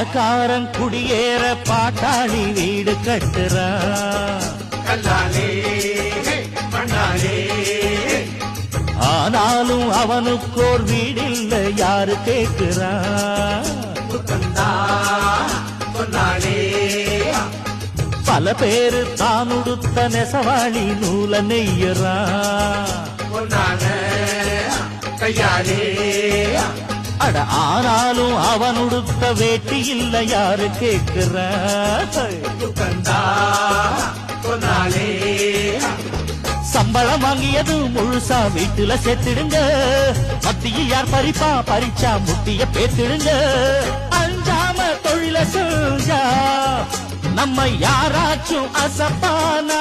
பணக்காரன் குடியேற பாட்டாளி வீடு கட்டுறான் கல்லாலே மண்ணாலே ஆனாலும் அவனுக்கோர் வீடில்ல யாரு சொன்னாலே பல பேரு தான் உடுத்த நெசவாளி நூல பொன்னான கையாலே. அட ஆனாலும் அவன் உடுத்த வேட்டி இல்ல யாரு சொன்னாலே சம்பளம் வாங்கியது முழுசா வீட்டுல சேர்த்திடுங்க. மத்தியில் யார் பறிப்பா பறிச்சா முட்டிய பேத்திடுங்க. அஞ்சாம தொழில செஞ்சா நம்ம யாராச்சும் அசப்பானா?